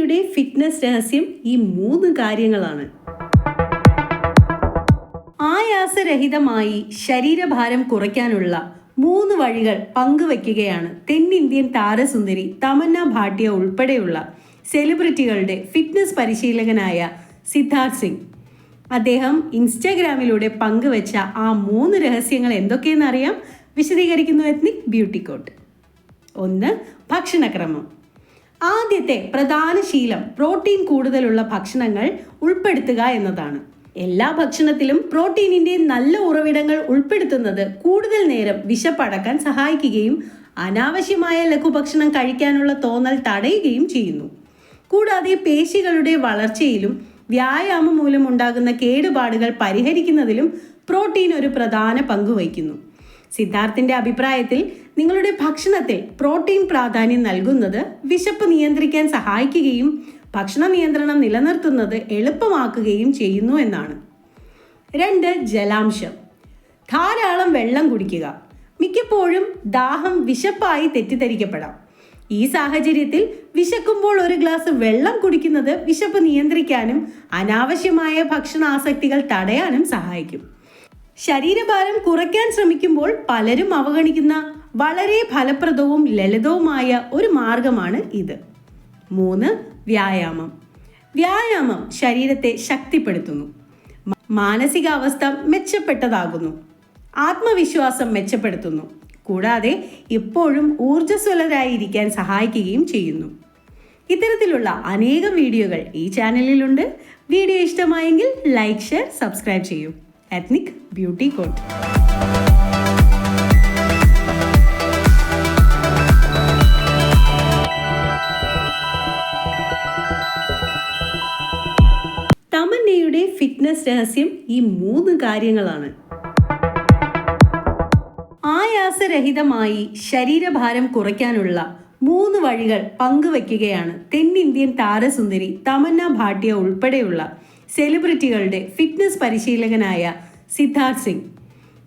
തമന്നയുടെ fitness രഹസ്യം ഈ മൂന്ന് കാര്യങ്ങളാണ്. ആയാസരഹിതമായി ശരീരഭാരം കുറയ്ക്കാനുള്ള മൂന്ന് വഴികൾ പങ്കുവയ്ക്കുകയാണ്. തെന്നിന്ത്യൻ താരസുന്ദരി തമന്ന ഭാട്ടിയ ഉൾപ്പെടെയുള്ള സെലിബ്രിറ്റികളുടെ ഫിറ്റ്നസ് പരിശീലകനായ സിദ്ധാർത്ഥ് സിംഗ്. അദ്ദേഹം ഇൻസ്റ്റാഗ്രാമിലൂടെ പങ്കുവച്ച ആ മൂന്ന് രഹസ്യങ്ങൾ എന്തൊക്കെയെന്നറിയാം വിശദീകരിക്കുന്നു എത്നിക് ബ്യൂട്ടി കോട്ട് ഒന്ന് ഭക്ഷണക്രമം. ആദ്യത്തെ പ്രധാന ശീലം പ്രോട്ടീൻ കൂടുതലുള്ള ഭക്ഷണങ്ങൾ ഉൾപ്പെടുത്തുക എന്നതാണ്. എല്ലാ ഭക്ഷണത്തിലും പ്രോട്ടീനിന്റെ നല്ല ഉറവിടങ്ങൾ ഉൾപ്പെടുത്തുന്നത് കൂടുതൽ നേരം വിശപ്പടക്കാൻ സഹായിക്കുകയും അനാവശ്യമായ ലഘുഭക്ഷണം കഴിക്കാനുള്ള തോന്നൽ തടയുകയും ചെയ്യുന്നു. കൂടാതെ പേശികളുടെ വളർച്ചയിലും വ്യായാമം മൂലമുണ്ടാകുന്ന കേടുപാടുകൾ പരിഹരിക്കുന്നതിലും പ്രോട്ടീൻ ഒരു പ്രധാന പങ്ക് വഹിക്കുന്നു. സിദ്ധാർത്ഥിന്റെ അഭിപ്രായത്തിൽ നിങ്ങളുടെ ഭക്ഷണത്തിൽ പ്രോട്ടീൻ പ്രാധാന്യം നൽകുന്നത് വിശപ്പ് നിയന്ത്രിക്കാൻ സഹായിക്കുകയും ഭക്ഷണ നിയന്ത്രണം നിലനിർത്തുന്നത് എളുപ്പമാക്കുകയും ചെയ്യുന്നു എന്നാണ്. രണ്ട് ജലാംശം. ധാരാളം വെള്ളം കുടിക്കുക. മിക്കപ്പോഴും ദാഹം വിശപ്പായി തെറ്റിദ്ധരിക്കപ്പെടാം. ഈ സാഹചര്യത്തിൽ വിശക്കുമ്പോൾ ഒരു ഗ്ലാസ് വെള്ളം കുടിക്കുന്നത് വിശപ്പ് നിയന്ത്രിക്കാനും അനാവശ്യമായ ഭക്ഷണാസക്തികൾ തടയാനും സഹായിക്കും. ശരീരഭാരം കുറയ്ക്കാൻ ശ്രമിക്കുമ്പോൾ പലരും അവഗണിക്കുന്ന വളരെ ഫലപ്രദവും ലളിതവുമായ ഒരു മാർഗമാണ് ഇത്. മൂന്ന് വ്യായാമം. വ്യായാമം ശരീരത്തെ ശക്തിപ്പെടുത്തുന്നു. മാനസികാവസ്ഥ മെച്ചപ്പെട്ടതാകുന്നു. ആത്മവിശ്വാസം മെച്ചപ്പെടുത്തുന്നു. കൂടാതെ എപ്പോഴും ഊർജസ്വലരായിരിക്കാൻ സഹായിക്കുകയും ചെയ്യുന്നു. ഇത്തരത്തിലുള്ള അനേകം വീഡിയോകൾ ഈ ചാനലിലുണ്ട്. വീഡിയോ ഇഷ്ടമായെങ്കിൽ ലൈക്ക് ഷെയർ സബ്സ്ക്രൈബ് ചെയ്യൂ. എത്നിക് ബ്യൂട്ടി കോട്ട് തമന്നയുടെ ഫിറ്റ്നസ് രഹസ്യം ഈ മൂന്ന് കാര്യങ്ങളാണ്. ആയാസരഹിതമായി ശരീരഭാരം കുറയ്ക്കാനുള്ള മൂന്ന് വഴികൾ പങ്കുവയ്ക്കുകയാണ് തെന്നിന്ത്യൻ താരസുന്ദരി തമന്ന ഭാട്ടിയ ഉൾപ്പെടെയുള്ള സെലിബ്രിറ്റികളുടെ ഫിറ്റ്നസ് പരിശീലകനായ സിദ്ധാർത്ഥ് സിംഗ്.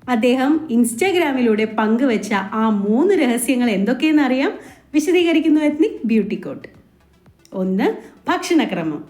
അദ്ദേഹം ഇൻസ്റ്റാഗ്രാമിലൂടെ പങ്കുവച്ച ആ മൂന്ന് രഹസ്യങ്ങൾ എന്തൊക്കെയെന്നറിയാം? വിശദീകരിക്കുന്നു എത്നിക് ബ്യൂട്ടി കോട്ട്. ഒന്ന് ഭക്ഷണക്രമം.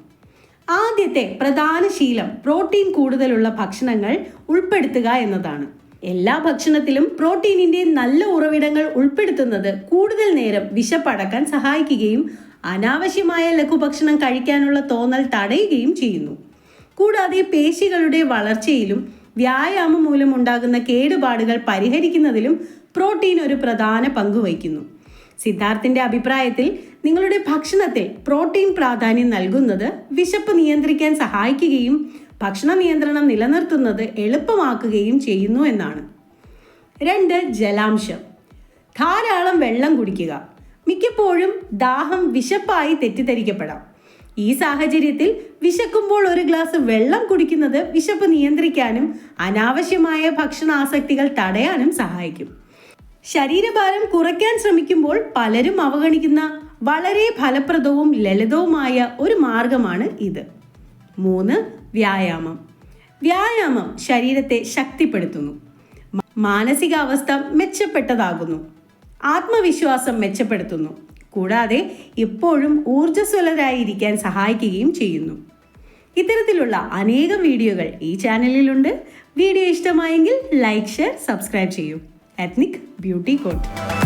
ആദ്യത്തെ പ്രധാന ശീലം പ്രോട്ടീൻ കൂടുതലുള്ള ഭക്ഷണങ്ങൾ ഉൾപ്പെടുത്തുക എന്നതാണ്. എല്ലാ ഭക്ഷണത്തിലും പ്രോട്ടീനിന്റെ നല്ല ഉറവിടങ്ങൾ ഉൾപ്പെടുത്തുന്നത് കൂടുതൽ നേരം വിശപ്പടക്കാൻ സഹായിക്കുകയും അനാവശ്യമായ ലഘുഭക്ഷണം കഴിക്കാനുള്ള തോന്നൽ തടയുകയും ചെയ്യുന്നു. കൂടാതെ പേശികളുടെ വളർച്ചയിലും വ്യായാമം മൂലം ഉണ്ടാകുന്ന കേടുപാടുകൾ പരിഹരിക്കുന്നതിലും പ്രോട്ടീൻ ഒരു പ്രധാന പങ്ക് വഹിക്കുന്നു. സിദ്ധാർത്ഥിന്റെ അഭിപ്രായത്തിൽ നിങ്ങളുടെ ഭക്ഷണത്തിൽ പ്രോട്ടീൻ പ്രാധാന്യം നൽകുന്നത് വിശപ്പ് നിയന്ത്രിക്കാൻ സഹായിക്കുകയും ഭക്ഷണ നിയന്ത്രണം നിലനിർത്തുന്നത് എളുപ്പമാക്കുകയും ചെയ്യുന്നു എന്നാണ്. രണ്ട് ജലാംശം. ധാരാളം വെള്ളം കുടിക്കുക. മിക്കപ്പോഴും ദാഹം വിശപ്പായി തെറ്റിദ്ധരിക്കപ്പെടാം. ഈ സാഹചര്യത്തിൽ വിശക്കുമ്പോൾ ഒരു ഗ്ലാസ് വെള്ളം കുടിക്കുന്നത് വിശപ്പ് നിയന്ത്രിക്കാനും അനാവശ്യമായ ഭക്ഷണാസക്തികൾ തടയാനും സഹായിക്കും. ശരീരഭാരം കുറയ്ക്കാൻ ശ്രമിക്കുമ്പോൾ പലരും അവഗണിക്കുന്ന വളരെ ഫലപ്രദവും ലളിതവുമായ ഒരു മാർഗമാണ് ഇത്. മൂന്ന് വ്യായാമം. വ്യായാമം ശരീരത്തെ ശക്തിപ്പെടുത്തുന്നു. മാനസികാവസ്ഥ മെച്ചപ്പെട്ടതാകുന്നു. ആത്മവിശ്വാസം മെച്ചപ്പെടുത്തുന്നു. കൂടാതെ എപ്പോഴും ഊർജസ്വലരായിരിക്കാൻ സഹായിക്കുകയും ചെയ്യുന്നു. ഇത്തരത്തിലുള്ള അനേകം വീഡിയോകൾ ഈ ചാനലിലുണ്ട്. വീഡിയോ ഇഷ്ടമായെങ്കിൽ ലൈക്ക് ഷെയർ സബ്സ്ക്രൈബ് ചെയ്യൂ. Ethnic beauty coat